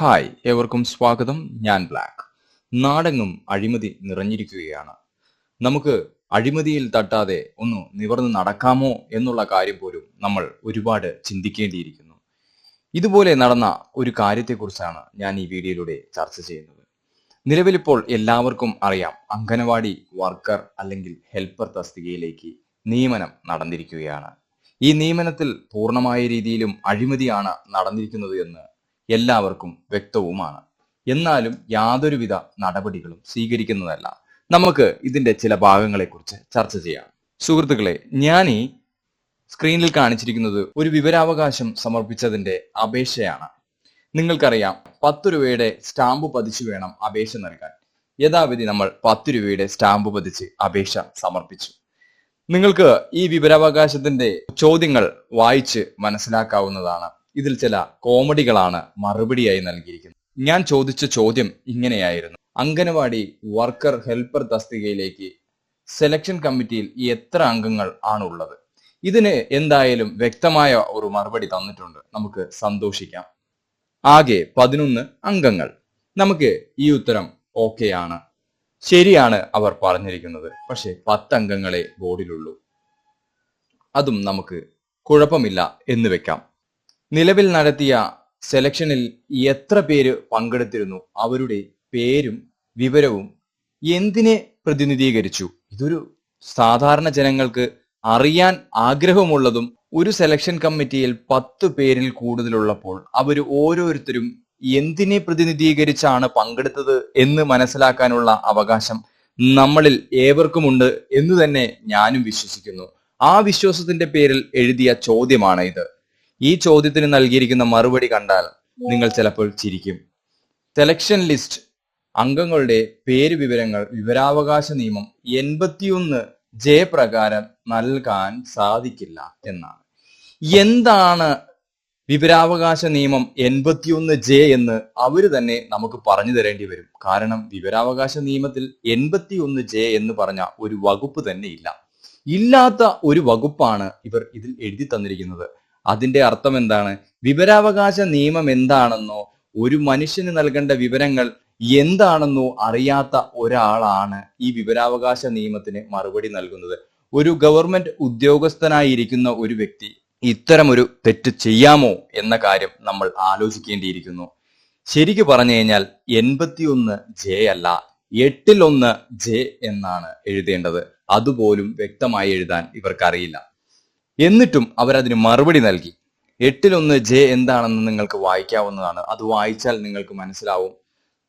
Hi ഏവർക്കും സ്വാഗതം. ഞാൻ ബ്ലാക്ക്. നാടെങ്ങും അഴിമതി നിറഞ്ഞിരിക്കുകയാണ്. നമുക്ക് അഴിമതിയിൽ തട്ടാതെ ഒന്ന് നിവർന്ന് നടക്കാമോ എന്നുള്ള കാര്യം പോലും നമ്മൾ ഒരുപാട് ചിന്തിക്കേണ്ടിയിരിക്കുന്നു. ഇതുപോലെ നടന്ന ഒരു കാര്യത്തെക്കുറിച്ചാണ് ഞാൻ ഈ വീഡിയോയിലൂടെ ചർച്ച ചെയ്യുന്നത്. നിലവിലിപ്പോൾ എല്ലാവർക്കും അറിയാം അംഗനവാടി വർക്കർ അല്ലെങ്കിൽ ഹെൽപ്പർ തസ്തികയിലേക്ക് നിയമനം നടന്നിരിക്കുകയാണ്. ഈ നിയമനത്തിൽ പൂർണമായ രീതിയിലും അഴിമതിയാണ് നടന്നിരിക്കുന്നത് എന്ന് എല്ലാവർക്കും വ്യക്തവുമാണ്. എന്നാലും യാതൊരുവിധ നടപടികളും സ്വീകരിക്കുന്നതല്ല. നമുക്ക് ഇതിന്റെ ചില ഭാഗങ്ങളെക്കുറിച്ച് ചർച്ച ചെയ്യാം. സുഹൃത്തുക്കളെ ഞാൻ ഈ സ്ക്രീനിൽ കാണിച്ചിരിക്കുന്നത് ഒരു വിവരാവകാശം സമർപ്പിച്ചതിന്റെ അപേക്ഷയാണ്. നിങ്ങൾക്കറിയാം പത്ത് രൂപയുടെ സ്റ്റാമ്പ് പതിച്ചു വേണം അപേക്ഷ നൽകാൻ. യഥാവിധി നമ്മൾ പത്ത് രൂപയുടെ സ്റ്റാമ്പ് പതിച്ച് അപേക്ഷ സമർപ്പിച്ചു. നിങ്ങൾക്ക് ഈ വിവരാവകാശത്തിന്റെ ചോദ്യങ്ങൾ വായിച്ച് മനസ്സിലാക്കാവുന്നതാണ്. ഇതിൽ ചില കോമഡികളാണ് മറുപടിയായി നൽകിയിരിക്കുന്നത്. ഞാൻ ചോദിച്ച ചോദ്യം ഇങ്ങനെയായിരുന്നു. അംഗനവാടി വർക്കർ ഹെൽപ്പർ തസ്തികയിലേക്ക് സെലക്ഷൻ കമ്മിറ്റിയിൽ എത്ര അംഗങ്ങൾ ആണുള്ളത്? ഇതിന് എന്തായാലും വ്യക്തമായ ഒരു മറുപടി തന്നിട്ടുണ്ട്. നമുക്ക് സന്തോഷിക്കാം. ആകെ പതിനൊന്ന് അംഗങ്ങൾ. നമുക്ക് ഈ ഉത്തരം ഓക്കെ ആണ്. ശരിയാണ് അവർ പറഞ്ഞിരിക്കുന്നത്. പക്ഷെ പത്ത് അംഗങ്ങളെ ബോർഡിലുള്ളൂ. അതും നമുക്ക് കുഴപ്പമില്ല എന്ന് വെക്കാം. നിലവിൽ നടത്തിയ സെലക്ഷനിൽ എത്ര പേര് പങ്കെടുത്തിരുന്നു? അവരുടെ പേരും വിവരവും എന്തിനെ പ്രതിനിധീകരിച്ചു? ഇതൊരു സാധാരണ ജനങ്ങൾക്ക് അറിയാൻ ആഗ്രഹമുള്ളതും ഒരു സെലക്ഷൻ കമ്മിറ്റിയിൽ പത്ത് പേരിൽ കൂടുതലുള്ളപ്പോൾ അവർ ഓരോരുത്തരും എന്തിനെ പ്രതിനിധീകരിച്ചാണ് പങ്കെടുത്തത് എന്ന് മനസ്സിലാക്കാനുള്ള അവകാശം നമ്മളിൽ ഏവർക്കുമുണ്ട് എന്ന് തന്നെ ഞാനും വിശ്വസിക്കുന്നു. ആ വിശ്വാസത്തിന്റെ പേരിൽ എഴുതിയ ചോദ്യമാണ് ഇത് ഈ ചോദ്യത്തിന് നൽകിയിരിക്കുന്ന മറുപടി കണ്ടാൽ നിങ്ങൾ ചിലപ്പോൾ ചിരിക്കും. സെലക്ഷൻ ലിസ്റ്റ് അംഗങ്ങളുടെ പേര് വിവരങ്ങൾ വിവരാവകാശ നിയമം എൺപത്തിയൊന്ന് ജെ പ്രകാരം നൽകാൻ സാധിക്കില്ല എന്നാണ്. എന്താണ് വിവരാവകാശ നിയമം എൺപത്തിയൊന്ന് ജെ എന്ന് അവർ തന്നെ നമുക്ക് പറഞ്ഞു തരേണ്ടി വരും. കാരണം വിവരാവകാശ നിയമത്തിൽ എൺപത്തിയൊന്ന് ജെ എന്ന് പറഞ്ഞ ഒരു വകുപ്പ് തന്നെ ഇല്ല. ഇല്ലാത്ത ഒരു വകുപ്പാണ് ഇവർ ഇതിൽ എഴുതി തന്നിരിക്കുന്നത്. അതിന്റെ അർത്ഥം എന്താണ്? വിവരാവകാശ നിയമം എന്താണെന്നോ ഒരു മനുഷ്യന് നൽകേണ്ട വിവരങ്ങൾ എന്താണെന്നോ അറിയാത്ത ഒരാളാണ് ഈ വിവരാവകാശ നിയമത്തിന് മറുപടി നൽകുന്നത്. ഒരു ഗവൺമെന്റ് ഉദ്യോഗസ്ഥനായിരിക്കുന്ന ഒരു വ്യക്തി ഇത്തരം ഒരു തെറ്റ് ചെയ്യാമോ എന്ന കാര്യം നമ്മൾ ആലോചിക്കേണ്ടിയിരിക്കുന്നു. ശരിക്കു പറഞ്ഞു കഴിഞ്ഞാൽ എൺപത്തിയൊന്ന് ജെ അല്ല എട്ടിലൊന്ന് ജെ എന്നാണ് എഴുതേണ്ടത്. അതുപോലും വ്യക്തമായി എഴുതാൻ ഇവർക്കറിയില്ല. എന്നിട്ടും അവരതിന് മറുപടി നൽകി. എട്ടിലൊന്ന് ജെ എന്താണെന്ന് നിങ്ങൾക്ക് വായിക്കാവുന്നതാണ്. അത് വായിച്ചാൽ നിങ്ങൾക്ക് മനസ്സിലാവും.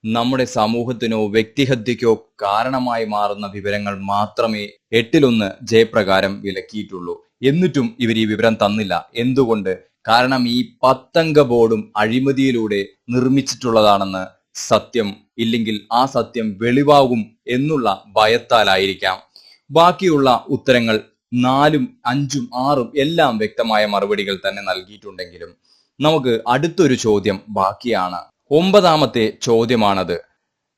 നമ്മുടെ സമൂഹത്തിനോ വ്യക്തിഹത്യക്കോ കാരണമായി മാറുന്ന വിവരങ്ങൾ മാത്രമേ എട്ടിലൊന്ന് ജെ പ്രകാരം വിലക്കിയിട്ടുള്ളൂ. എന്നിട്ടും ഇവർ ഈ വിവരം തന്നില്ല. എന്തുകൊണ്ട്? കാരണം ഈ പത്തംഗ ബോർഡും അഴിമതിയിലൂടെ നിർമ്മിച്ചിട്ടുള്ളതാണെന്ന് സത്യം ഇല്ലെങ്കിൽ ആ സത്യം വെളിവാകും എന്നുള്ള ഭയത്താലായിരിക്കാം. ബാക്കിയുള്ള ഉത്തരങ്ങൾ നാലും അഞ്ചും ആറും എല്ലാം വ്യക്തമായ മറുപടികൾ തന്നെ നൽകിയിട്ടുണ്ടെങ്കിലും നമുക്ക് അടുത്തൊരു ചോദ്യം ബാക്കിയാണ്. ഒമ്പതാമത്തെ ചോദ്യമാണത്.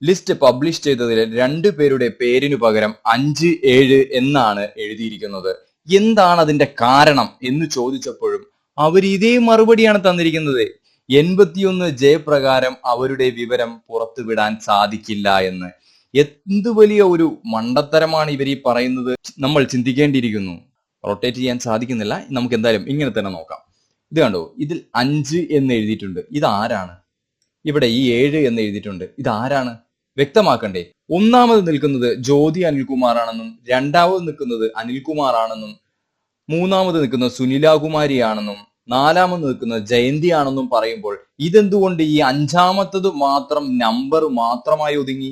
ലിസ്റ്റ് പബ്ലിഷ് ചെയ്തതിൽ രണ്ടു പേരുടെ പേരിനു പകരം അഞ്ച് ഏഴ് എന്നാണ് എഴുതിയിരിക്കുന്നത്. എന്താണ് അതിന്റെ കാരണം എന്ന് ചോദിച്ചപ്പോഴും അവർ ഇതേ മറുപടിയാണ് തന്നിരിക്കുന്നത്. എൺപത്തിയൊന്ന് ജയപ്രകാരം അവരുടെ വിവരം പുറത്തുവിടാൻ സാധിക്കില്ല എന്ന്. എന്ത് വലിയ ഒരു മണ്ടത്തരമാണ് ഇവർ ഈ പറയുന്നത്? നമ്മൾ ചിന്തിക്കേണ്ടിയിരിക്കുന്നു. റൊട്ടേറ്റ് ചെയ്യാൻ സാധിക്കുന്നില്ല. നമുക്ക് എന്തായാലും ഇങ്ങനെ തന്നെ നോക്കാം. ഇത് കണ്ടോ? ഇതിൽ അഞ്ച് എന്ന് എഴുതിയിട്ടുണ്ട്. ഇത് ആരാണ്? ഇവിടെ ഈ ഏഴ് എന്ന് എഴുതിയിട്ടുണ്ട്. ഇത് ആരാണ്? വ്യക്തമാക്കണ്ടേ. ഒന്നാമത് നിൽക്കുന്നത് ജ്യോതി അനിൽകുമാർ ആണെന്നും രണ്ടാമത് നിൽക്കുന്നത് അനിൽകുമാർ ആണെന്നും മൂന്നാമത് നിൽക്കുന്നത് സുനിലാകുമാരി ആണെന്നും നാലാമത് നിൽക്കുന്നത് ജയന്തി ആണെന്നും പറയുമ്പോൾ ഇതെന്തുകൊണ്ട് ഈ അഞ്ചാമത്തത് മാത്രം നമ്പർ മാത്രമായി ഒതുങ്ങി?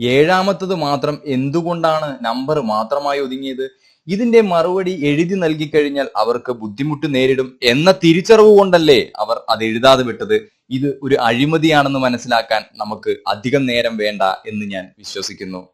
ഏഴാമത്തത് മാത്രം എന്തുകൊണ്ടാണ് നമ്പർ മാത്രമായി ഒതുങ്ങിയത്? ഇതിന്റെ മറുപടി എഴുതി നൽകി കഴിഞ്ഞാൽ അവർക്ക് ബുദ്ധിമുട്ട് നേരിടും എന്ന തിരിച്ചറിവ് കൊണ്ടല്ലേ അവർ അത് എഴുതാതെ വിട്ടത്? ഇത് ഒരു അഴിമതിയാണെന്ന് മനസ്സിലാക്കാൻ നമുക്ക് അധികം നേരം വേണ്ട എന്ന് ഞാൻ വിശ്വസിക്കുന്നു.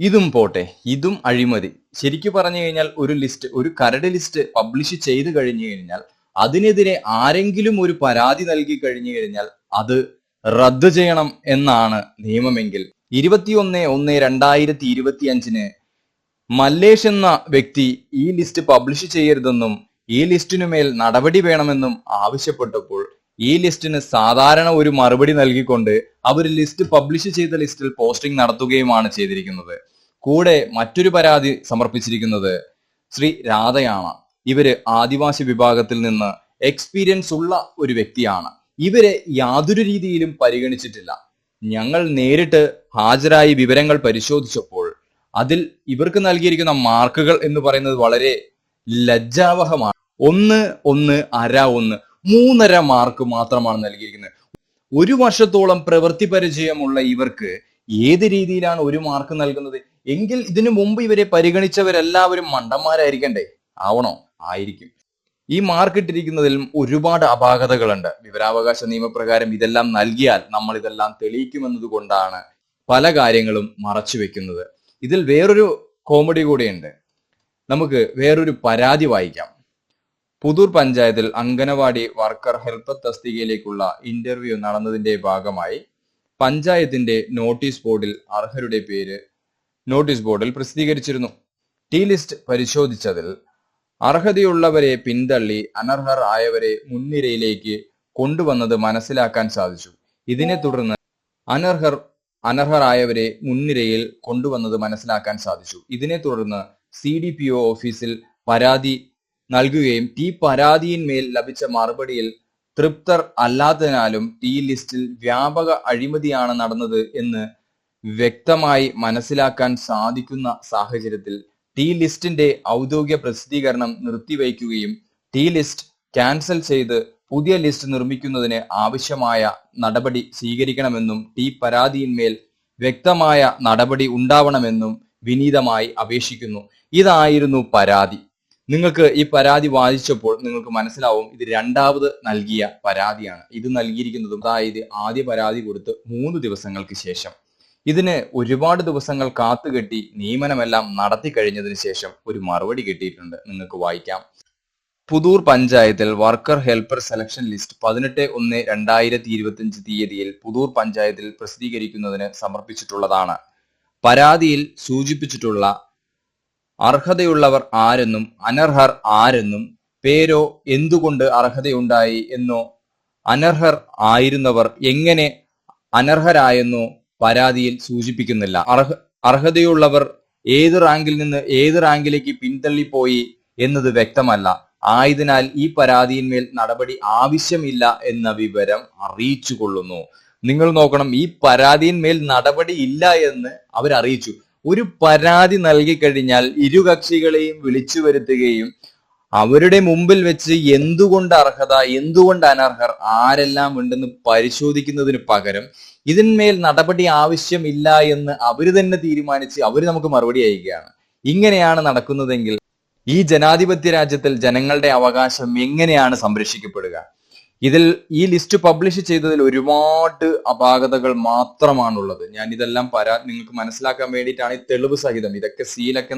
ഇതും പോട്ടെ ഇതും അഴിമതി. ശരിക്കു പറഞ്ഞു കഴിഞ്ഞാൽ ഒരു ലിസ്റ്റ് ഒരു കരട് ലിസ്റ്റ് പബ്ലിഷ് ചെയ്തു കഴിഞ്ഞു കഴിഞ്ഞാൽ അതിനെതിരെ ആരെങ്കിലും ഒരു പരാതി നൽകി കഴിഞ്ഞു കഴിഞ്ഞാൽ അത് റദ്ദ് ചെയ്യണം എന്നാണ് നിയമമെങ്കിൽ ഇരുപത്തിയൊന്ന് ഒന്ന് രണ്ടായിരത്തി ഇരുപത്തി അഞ്ചിന് മല്ലേഷ് എന്ന വ്യക്തി ഈ ലിസ്റ്റ് പബ്ലിഷ് ചെയ്യരുതെന്നും ഈ ലിസ്റ്റിനുമേൽ നടപടി വേണമെന്നും ആവശ്യപ്പെട്ടപ്പോൾ ഈ ലിസ്റ്റിന് സാധാരണ ഒരു മറുപടി നൽകിക്കൊണ്ട് അവർ ലിസ്റ്റ് പബ്ലിഷ് ചെയ്ത ലിസ്റ്റിൽ പോസ്റ്റിംഗ് നടത്തുകയുമാണ് ചെയ്തിരിക്കുന്നത്. കൂടെ മറ്റൊരു പരാതി സമർപ്പിച്ചിരിക്കുന്നത് ശ്രീ രാധയാണ്. ഇവർ ആദിവാസി വിഭാഗത്തിൽ നിന്ന് എക്സ്പീരിയൻസ് ഉള്ള ഒരു വ്യക്തിയാണ്. ഇവരെ യാതൊരു രീതിയിലും പരിഗണിച്ചിട്ടില്ല. ഞങ്ങൾ നേരിട്ട് ഹാജരായി വിവരങ്ങൾ പരിശോധിച്ചപ്പോൾ അതിൽ ഇവർക്ക് നൽകിയിരിക്കുന്ന മാർക്കുകൾ എന്ന് പറയുന്നത് വളരെ ലജ്ജാവഹമാണ്. ഒന്ന് ഒന്ന് അര ഒന്ന് മൂന്നര മാർക്ക് മാത്രമാണ് നൽകിയിരിക്കുന്നത്. ഒരു വർഷത്തോളം പ്രവൃത്തി പരിചയമുള്ള ഇവർക്ക് ഏത് രീതിയിലാണ് ഒരു മാർക്ക് നൽകുന്നത്? എങ്കിൽ ഇതിനു മുമ്പ് ഇവരെ പരിഗണിച്ചവരെല്ലാവരും മണ്ടന്മാരായിരിക്കണ്ടേ? ആവണോ? ആയിരിക്കും. ഈ മാർക്ക് ഇട്ടിരിക്കുന്നതിലും ഒരുപാട് അപാകതകളുണ്ട്. വിവരാവകാശ നിയമപ്രകാരം ഇതെല്ലാം നൽകിയാൽ നമ്മൾ ഇതെല്ലാം തെളിയിക്കുമെന്നതുകൊണ്ടാണ് പല കാര്യങ്ങളും മറച്ചു വെക്കുന്നത്. ഇതിൽ വേറൊരു കോമഡി കൂടിയുണ്ട്. നമുക്ക് വേറൊരു പരാതി വായിക്കാം. പുതൂർ പഞ്ചായത്തിൽ അംഗനവാടി വർക്കർ ഹെൽപ്പർ തസ്തികയിലേക്കുള്ള ഇന്റർവ്യൂ നടന്നതിന്റെ ഭാഗമായി പഞ്ചായത്തിന്റെ നോട്ടീസ് ബോർഡിൽ അർഹരുടെ പേര് നോട്ടീസ് ബോർഡിൽ പ്രസിദ്ധീകരിച്ചിരുന്നു. ടി ലിസ്റ്റ് പരിശോധിച്ചതിൽ അർഹതയുള്ളവരെ പിന്തള്ളി അനർഹർ ആയവരെ മുൻനിരയിലേക്ക് കൊണ്ടുവന്നത് മനസ്സിലാക്കാൻ സാധിച്ചു. ഇതിനെ തുടർന്ന് അനർഹർ അനർഹരായവരെ മുൻനിരയിൽ കൊണ്ടുവന്നത് മനസ്സിലാക്കാൻ സാധിച്ചു. ഇതിനെ തുടർന്ന് സി ഡി പി ഒ ഓഫീസിൽ പരാതി നൽകുകയും ഈ പരാതിയിന്മേൽ ലഭിച്ച മറുപടിയിൽ തൃപ്തർ അല്ലാത്തതിനാലും ടി ലിസ്റ്റിൽ വ്യാപക അഴിമതിയാണ് നടന്നത് എന്ന് വ്യക്തമായി മനസ്സിലാക്കാൻ സാധിക്കുന്ന സാഹചര്യത്തിൽ ടി ലിസ്റ്റിന്റെ ഔദ്യോഗിക പ്രസിദ്ധീകരണം നിർത്തിവയ്ക്കുകയും ടി ലിസ്റ്റ് ക്യാൻസൽ ചെയ്ത് പുതിയ ലിസ്റ്റ് നിർമ്മിക്കുന്നതിന് ആവശ്യമായ നടപടി സ്വീകരിക്കണമെന്നും ടി പരാതിയിന്മേൽ വ്യക്തമായ നടപടി ഉണ്ടാവണമെന്നും വിനീതമായി അപേക്ഷിക്കുന്നു. ഇതായിരുന്നു പരാതി. നിങ്ങൾക്ക് ഈ പരാതി വായിച്ചപ്പോൾ നിങ്ങൾക്ക് മനസ്സിലാവും ഇത് രണ്ടാമത് നൽകിയ പരാതിയാണ്. ഇത് നൽകിയിരിക്കുന്നതും അതായത് ആദ്യ പരാതി കൊടുത്ത് മൂന്ന് ദിവസങ്ങൾക്ക് ശേഷം. ഇതിന് ഒരുപാട് ദിവസങ്ങൾ കാത്തുകെട്ടി നിയമനമെല്ലാം നടത്തി കഴിഞ്ഞതിന് ശേഷം ഒരു മറുപടി കിട്ടിയിട്ടുണ്ട്. നിങ്ങൾക്ക് വായിക്കാം. പുതൂർ പഞ്ചായത്തിൽ വർക്കർ ഹെൽപ്പർ സെലക്ഷൻ ലിസ്റ്റ് പതിനെട്ട് ഒന്ന് രണ്ടായിരത്തി ഇരുപത്തിയഞ്ച് തീയതിയിൽ പുതൂർ പഞ്ചായത്തിൽ പ്രസിദ്ധീകരിക്കുന്നതിന് സമർപ്പിച്ചിട്ടുള്ളതാണ്. പരാതിയിൽ സൂചിപ്പിച്ചിട്ടുള്ള അർഹതയുള്ളവർ ആരെന്നും അനർഹർ ആരെന്നും പേരോ എന്തുകൊണ്ട് അർഹതയുണ്ടായി എന്നോ അനർഹർ ആയിരുന്നവർ എങ്ങനെ അനർഹരായെന്നോ പരാതിയിൽ സൂചിപ്പിക്കുന്നില്ല. അർഹ അർഹതയുള്ളവർ ഏത് റാങ്കിൽ നിന്ന് ഏത് റാങ്കിലേക്ക് പിന്തള്ളിപ്പോയി എന്നത് വ്യക്തമല്ല. ആയതിനാൽ ഈ പരാതിയിന്മേൽ നടപടി ആവശ്യമില്ല എന്ന വിവരം അറിയിച്ചു കൊള്ളുന്നു. നിങ്ങൾ നോക്കണം ഈ പരാതിയിന്മേൽ നടപടി ഇല്ല എന്ന് അവർ അറിയിച്ചു ഒരു പരാതി നൽകി കഴിഞ്ഞാൽ ഇരു കക്ഷികളെയും വിളിച്ചു വരുത്തുകയും അവരുടെ മുമ്പിൽ വെച്ച് എന്തുകൊണ്ട് അർഹത എന്തുകൊണ്ട് അനർഹർ ആരെല്ലാം ഉണ്ടെന്ന് പരിശോധിക്കുന്നതിന് പകരം ഇതിന്മേൽ നടപടി ആവശ്യമില്ല എന്ന് അവർ തന്നെ തീരുമാനിച്ച് അവർ നമുക്ക് മറുപടി അയക്കുകയാണ്. ഇങ്ങനെയാണ് നടക്കുന്നതെങ്കിൽ ഈ ജനാധിപത്യ രാജ്യത്തിൽ ജനങ്ങളുടെ അവകാശം എങ്ങനെയാണ് സംരക്ഷിക്കപ്പെടുക? ഇതിൽ ഈ ലിസ്റ്റ് പബ്ലിഷ് ചെയ്തതിൽ ഒരുപാട് അപാകതകൾ മാത്രമാണുള്ളത്. ഞാൻ ഇതെല്ലാം പരാ നിങ്ങൾക്ക് മനസ്സിലാക്കാൻ വേണ്ടിയിട്ടാണ് ഈ തെളിവ് സഹിതം. ഇതൊക്കെ സീലൊക്കെ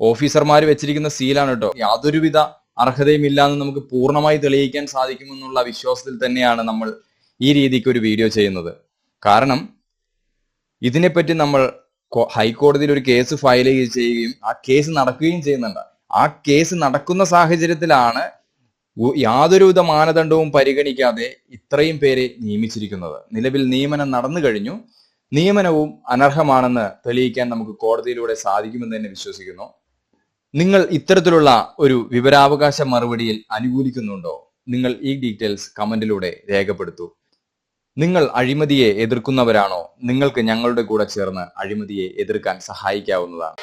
ഓഫീസർമാർ വെച്ചിരിക്കുന്ന സീലാണ് കേട്ടോ യാതൊരുവിധ അർഹതയും ഇല്ലാന്ന് നമുക്ക് പൂർണമായി തെളിയിക്കാൻ സാധിക്കുമെന്നുള്ള വിശ്വാസത്തിൽ തന്നെയാണ് നമ്മൾ ഈ രീതിക്ക് ഒരു വീഡിയോ ചെയ്യുന്നത്. കാരണം ഇതിനെപ്പറ്റി നമ്മൾ ഹൈക്കോടതിയിൽ ഒരു കേസ് ഫയൽ ചെയ്യുകയും ആ കേസ് നടക്കുകയും ചെയ്യുന്നുണ്ട്. ആ കേസ് നടക്കുന്ന സാഹചര്യത്തിലാണ് യാതൊരുവിധ മാനദണ്ഡവും പരിഗണിക്കാതെ ഇത്രയും പേരെ നിയമിച്ചിരിക്കുന്നത്. നിലവിൽ നിയമനം നടന്നു കഴിഞ്ഞു. നിയമനവും അനർഹമാണെന്ന് തെളിയിക്കാൻ നമുക്ക് കോടതിയിലൂടെ സാധിക്കുമെന്ന് തന്നെ വിശ്വസിക്കുന്നു. നിങ്ങൾ ഇത്തരത്തിലുള്ള ഒരു വിവരാവകാശ മറുപടിയിൽ അനുകൂലിക്കുന്നുണ്ടോ? നിങ്ങൾ ഈ ഡീറ്റെയിൽസ് കമന്റിലൂടെ രേഖപ്പെടുത്തൂ. നിങ്ങൾ അഴിമതിയെ എതിർക്കുന്നവരാണോ? നിങ്ങൾക്ക് ഞങ്ങളുടെ കൂടെ ചേർന്ന് അഴിമതിയെ എതിർക്കാൻ സഹായിക്കാവുന്നതാണ്.